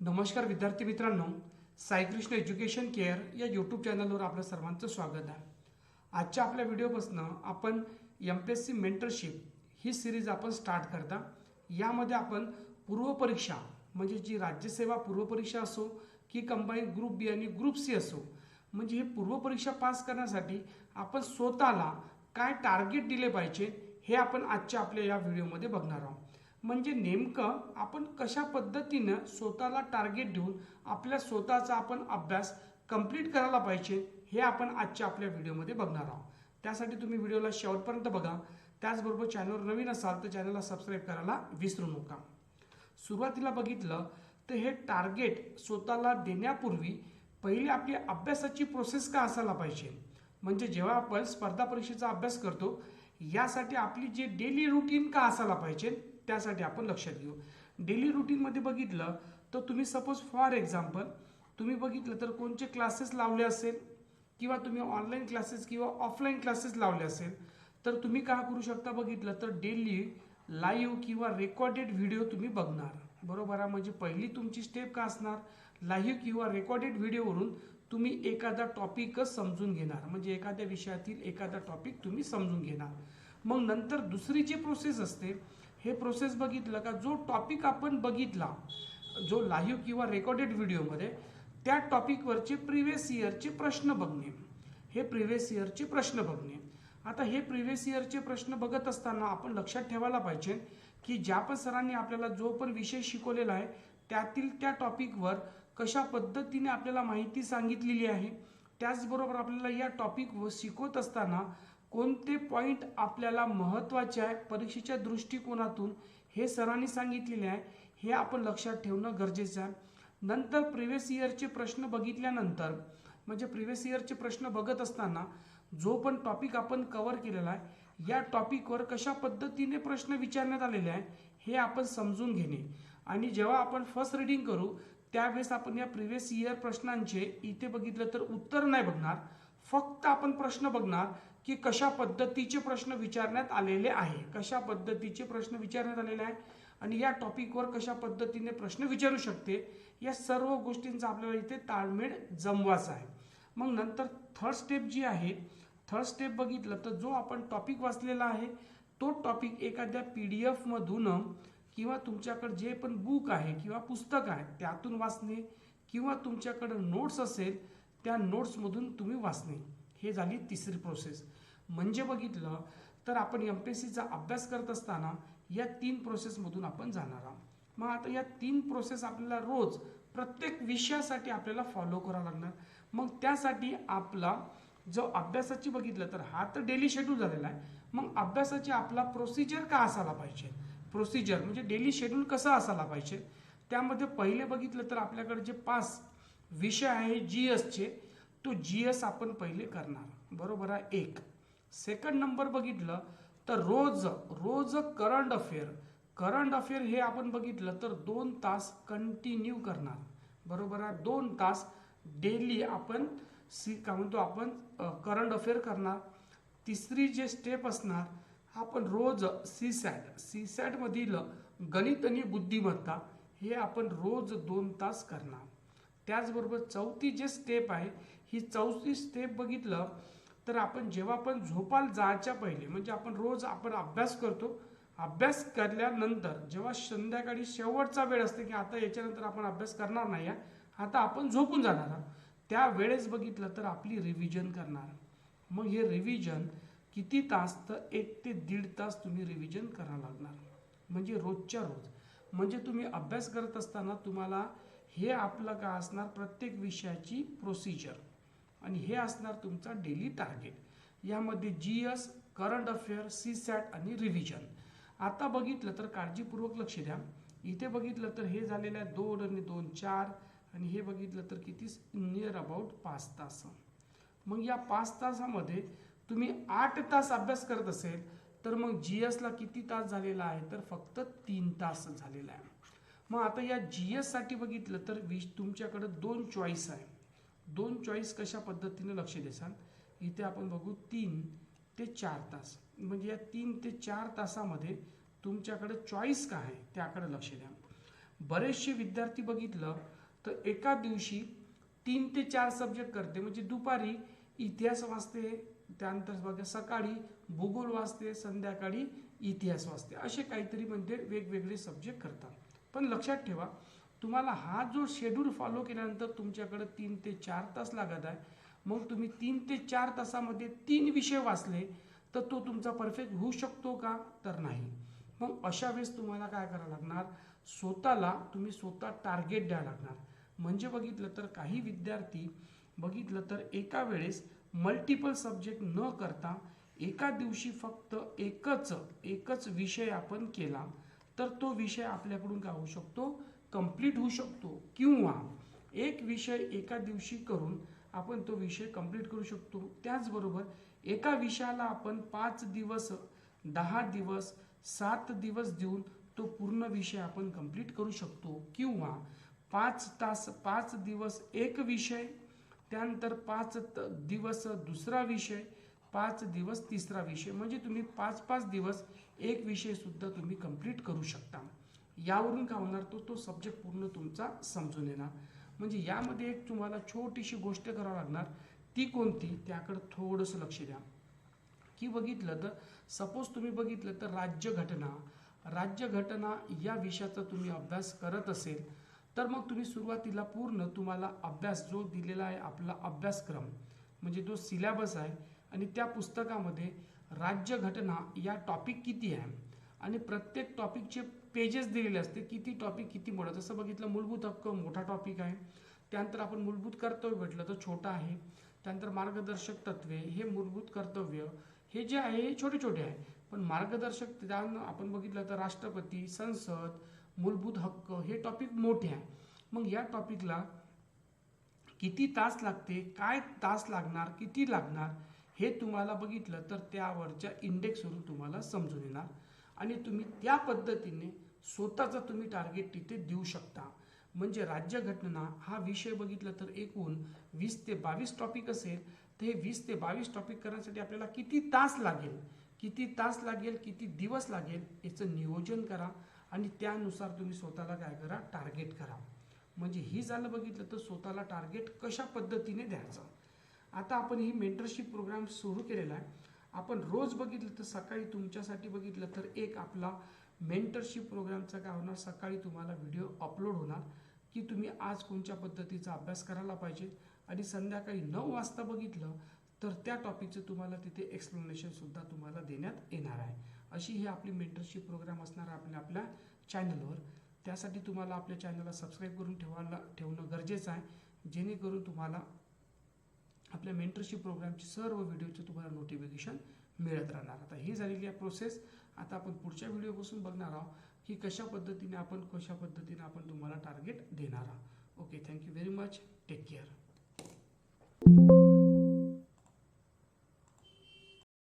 नमस्कार विद्यार्थी मित्रांनो साईकृष्ण एज्युकेशन केअर या यूट्यूब चॅनलवर आपलं सर्वांचं स्वागत आहे. आजच्या आपल्या व्हिडिओपासून आपण M P S C mentorship ही सिरीज आपण स्टार्ट करता. यामध्ये आपण पूर्वपरीक्षा म्हणजे जी राज्यसेवा पूर्वपरीक्षा असो की कंबाईन ग्रुप बी आणि ग्रुप सी असो म्हणजे हे पूर्वपरीक्षा पास करण्यासाठी आपण स्वतःला काय टार्गेट दिले पाहिजे हे आपण आजच्या आपल्या या व्हिडिओमध्ये बघणार आहोत. म्हणजे नेमकं आपण कशा पद्धतीनं स्वतःला टार्गेट देऊन आपल्या स्वतःचा आपण अभ्यास कंप्लीट करायला पाहिजे हे आपण आजच्या आपल्या व्हिडिओमध्ये बघणार आहोत. त्यासाठी तुम्ही व्हिडिओला शेवटपर्यंत बघा. त्याचबरोबर चॅनलवर नवीन असाल तर चॅनलला सबस्क्राईब करायला विसरू नका. सुरुवातीला बघितलं तर हे टार्गेट स्वतःला देण्यापूर्वी पहिली आपली अभ्यासाची प्रोसेस का असायला पाहिजे? म्हणजे जेव्हा आपण स्पर्धा परीक्षेचा अभ्यास करतो यासाठी आपली जे डेली रुटीन का असायला पाहिजे? त्यासाठी आपण लक्षात घेऊ. डेली रुटीनमध्ये बघितलं तर तुम्ही सपोज फॉर एक्झाम्पल तुम्ही बघितलं तर कोणते क्लासेस लावले असेल किंवा तुम्ही ऑनलाईन क्लासेस किंवा ऑफलाईन क्लासेस लावले असेल तर तुम्ही काय करू शकता बघितलं तर डेली लाईव्ह किंवा रेकॉर्डेड व्हिडिओ तुम्ही बघणार. बरोबर आहे? म्हणजे पहिली तुमची स्टेप का असणार? लाईव्ह किंवा रेकॉर्डेड व्हिडिओवरून तुम्ही एखादा टॉपिकच समजून घेणार. म्हणजे एखाद्या विषयातील एखादा टॉपिक तुम्ही समजून घेणार. मग नंतर दुसरी जी प्रोसेस असते हे प्रोसेस बघितलं का? जो टॉपिक आपण बघितला जो लाईव्ह किंवा रेकॉर्डेड व्हिडिओमध्ये त्या टॉपिकवरचे प्रिव्हियस इयरचे प्रश्न बघणे. हे प्रिव्हियस इयरचे प्रश्न बघणे. आता हे प्रिव्हियस इयरचे प्रश्न बघत असताना आपण लक्षात ठेवायला पाहिजे की ज्या पण सरांनी आपल्याला जो पण विषय शिकवलेला आहे त्यातील त्या टॉपिकवर कशा पद्धतीने आपल्याला माहिती सांगितलेली आहे त्याचबरोबर आपल्याला या टॉपिक शिकवत असताना कोणते पॉईंट आपल्याला महत्त्वाचे आहे परीक्षेच्या दृष्टिकोनातून हे सरांनी सांगितलेले आहे हे आपण लक्षात ठेवणं गरजेचं आहे. नंतर प्रिव्हियस इयरचे प्रश्न बघितल्यानंतर म्हणजे प्रिव्हियस इयरचे प्रश्न बघत असताना जो पण टॉपिक आपण कवर केलेला आहे या टॉपिकवर कशा पद्धतीने प्रश्न विचारण्यात आलेले आहे हे आपण समजून घेणे. आणि जेव्हा आपण फर्स्ट रिडिंग करू त्यावेळेस आपण या प्रिव्हियस इयर प्रश्नांचे इथे बघितलं तर उत्तर नाही बघणार. फक्त आपण प्रश्न बघणार की कशा पद्धतीचे प्रश्न विचारण्यात आलेले आहे. कशा पद्धतीचे प्रश्न विचारण्यात आलेले आहे आणि या टॉपिकवर कशा पद्धतीने प्रश्न विचारू शकते या सर्व गोष्टींचा आपल्याला इथे ताळमेळ जमवाचा आहे. मग नंतर थर्ड स्टेप जी आहे थर्ड स्टेप बघितलं तर जो आपण टॉपिक वाचलेला आहे तो टॉपिक एखाद्या पी डी एफमधून किंवा तुमच्याकडे जे पण बुक आहे किंवा पुस्तक आहे त्यातून वाचणे किंवा तुमच्याकडं नोट्स असेल त्या नोट्समधून तुम्ही वाचणे. हे झाली तिसरी प्रोसेस म्हणजे बघितलं तर आपण एम पी एस सीचा अभ्यास करत असताना या तीन प्रोसेसमधून आपण जाणार आहोत. मग आता या तीन प्रोसेस आपल्याला रोज प्रत्येक विषयासाठी आपल्याला फॉलो करावं लागणार. मग त्यासाठी आपला जो अभ्यासाची बघितलं तर हा तर डेली शेड्यूल झालेला आहे. मग अभ्यासाची आपला प्रोसिजर का असायला पाहिजे? प्रोसिजर म्हणजे डेली शेड्यूल कसं असायला पाहिजे? त्यामध्ये पहिले बघितलं तर आपल्याकडे जे पाच विषय आहे जी एसचे तो जी एस आपण पहिले करणार. बरोबर आहे? एक. सेकंड नंबर बघितलं तर रोज रोज करंट अफेअर करंट अफेअर हे आपण बघितलं तर दोन तास कंटिन्यू करणार. बरोबर आहे? दोन तास डेली आपण सी का म्हणतो आपण करंट अफेअर करणार. तिसरी जे स्टेप असणार आपण रोज सी सॅट सी सॅटमधील गणित आणि बुद्धिमत्ता हे आपण रोज दोन तास करणार. त्याचबरोबर चौथी जे स्टेप आहे ही चौथी स्टेप बघितलं तर आपण जेव्हा पण झोपाल जायच्या पहिले म्हणजे आपण रोज आपण अभ्यास करतो अभ्यास केल्यानंतर जेव्हा संध्याकाळी शेवटचा वेळ असते की आता याच्यानंतर आपण अभ्यास करणार नाही आहे आता आपण झोपून जाणार आहोत. त्या वेळेस बघितलं तर आपली रिव्हिजन करणार. मग हे रिव्हिजन किती तास तर एक ते दीड तास तुम्ही रिव्हिजन करावं लागणार. म्हणजे रोजच्या रोज. म्हणजे तुम्ही अभ्यास करत असताना तुम्हाला हे आपलं का असणार प्रत्येक विषयाची प्रोसिजर आणि हे असणार तुमचा डेली टार्गेट यामध्ये G S current affair C SAT आणि रिव्हिजन आता बघितलं तर काळजीपूर्वक लक्ष द्या. इथे बघितलं तर हे झालेलं आहे दोन आणि दोन चार. आणि हे बघितलं तर किती नियर अबाउट पाच तास. मग या पाच तासामध्ये तुम्ही आठ तास अभ्यास करत असेल तर मग जी एसला किती तास झालेला आहे? तर फक्त तीन तास झालेला आहे. मग आता या जी एससाठी बघितलं तर विश तुमच्याकडं दोन चॉईस आहे. दोन चॉईस कशा पद्धतीने लक्ष देसाल इथे आपण बघू तीन ते चार तास. म्हणजे या तीन ते चार तासामध्ये तुमच्याकडे चॉईस काय आहे त्याकडे लक्ष द्या. बरेचसे विद्यार्थी बघितलं तर एका दिवशी तीन ते चार सब्जेक्ट करते. म्हणजे दुपारी इतिहास वाचते त्यानंतर बघा सकाळी भूगोल वाचते संध्याकाळी इतिहास वाचते. असे काहीतरी म्हणजे वेगवेगळे सब्जेक्ट करतात. पण लक्षात ठेवा तुम्हाला हा जो शेड्यूल फॉलो केल्यानंतर तुमच्याकडे तीन ते चार तास लागत आहे मग तुम्ही तीन ते चार तासामध्ये तीन विषय वाचले तर तो तुमचा परफेक्ट होऊ शकतो का? तर नाही. मग अशा वेळेस तुम्हाला काय करावं लागणार? स्वतःला तुम्ही स्वतः टार्गेट द्यावं लागणार. म्हणजे बघितलं तर काही विद्यार्थी बघितलं तर एका वेळेस मल्टिपल सब्जेक्ट न करता एका दिवशी फक्त एकच एकच विषय आपण केला. तर तो विषय आपल्याकडून काय होऊ शकतो कंप्लीट होऊ शकतो. किंवा एक विषय एका दिवशी करून आपण तो विषय कंप्लीट करू शकतो. त्याचबरोबर एका विषयाला आपण पाच दिवस दहा दिवस सात दिवस देऊन तो पूर्ण विषय आपण कंप्लीट करू शकतो. किंवा पाच तास पाच दिवस एक विषय त्यानंतर पाच त- दिवस दुसरा विषय पाच दिवस तिसरा विषय. म्हणजे तुम्ही पाच पाच दिवस एक विषय सुद्धा तुम्ही कंप्लीट करू शकता. यावरून काय होणार तो तो सब्जेक्ट पूर्ण तुमचा समजून येणार. म्हणजे यामध्ये एक तुम्हाला छोटीशी गोष्ट करावं लागणार. ती कोणती? त्याकडे थोडंसं लक्ष द्या. की बघितलं तर सपोज तुम्ही बघितलं तर राज्यघटना. राज्यघटना या विषयाचा तुम्ही अभ्यास करत असेल तर मग तुम्ही सुरुवातीला पूर्ण तुम्हाला अभ्यास जो दिलेला आहे आपला अभ्यासक्रम म्हणजे जो सिलेबस आहे आणि त्या पुस्तकामध्ये राज्यघटना या टॉपिक किती आहे? आणि प्रत्येक टॉपिकचे पेजेस दिलेले असते. किती टॉपिक किती मोठं? जसं बघितलं मूलभूत हक्क मोठा टॉपिक आहे. त्यानंतर आपण मूलभूत कर्तव्य भेटलं तर छोटा आहे. त्यानंतर मार्गदर्शक तत्वे हे मूलभूत कर्तव्य. हे जे आहे हे छोटे छोटे आहे. पण मार्गदर्शक त्यानं आपण बघितलं तर राष्ट्रपती संसद मूलभूत हक्क हे टॉपिक मोठे आहे. मग या टॉपिकला किती तास लागते काय तास लागणार किती लागणार हे तुम्हाला बघितलं तर त्यावरच्या इंडेक्सवरून तुम्हाला समजून येणार. आणि तुम्ही त्या पद्धतीने स्वतःचा तुम्ही टार्गेट तिथे देऊ शकता. म्हणजे राज्यघटना हा विषय बघितला तर एकूण वीस ते बावीस टॉपिक असेल. तर हे वीस ते बावीस टॉपिक करण्यासाठी आपल्याला किती तास लागेल? किती तास लागेल? किती दिवस लागेल? याचं नियोजन करा आणि त्यानुसार तुम्ही स्वतःला काय करा? टार्गेट करा. म्हणजे ही झालं बघितलं तर स्वतःला टार्गेट कशा पद्धतीने द्यायचं? आता आपण ही मेंटरशिप प्रोग्राम सुरू केलेला आहे. आपण रोज बघितलं तर सकाळी तुमच्यासाठी बघितलं तर एक आपला मेंटरशिप प्रोग्रामचा काय होणार? सकाळी तुम्हाला व्हिडिओ अपलोड होणार की तुम्ही आज कोणत्या पद्धतीचा अभ्यास करायला पाहिजे? आणि संध्याकाळी नऊ वाजता बघितलं तर त्या टॉपिकचं तुम्हाला तिथे एक्सप्लेनेशनसुद्धा तुम्हाला देण्यात येणार आहे. अशी ही आपली मेंटरशिप प्रोग्राम असणार आहे आपल्या आपल्या चॅनलवर त्यासाठी तुम्हाला आपल्या चॅनलला सबस्क्राईब करून ठेवायला ठेवणं गरजेचं आहे. जेणेकरून तुम्हाला आपल्या मेंटरशिप प्रोग्रामची सर्व व्हिडिओचे तुम्हाला नोटिफिकेशन मिळत राहणार. आता ही झालेली आहे प्रोसेस आता आपण पुढच्या व्हिडिओपासून बघणार आहोत की कशा पद्धतीने आपण कशा पद्धतीने आपण तुम्हाला टार्गेट देणार आहोत. Okay thank you very much take care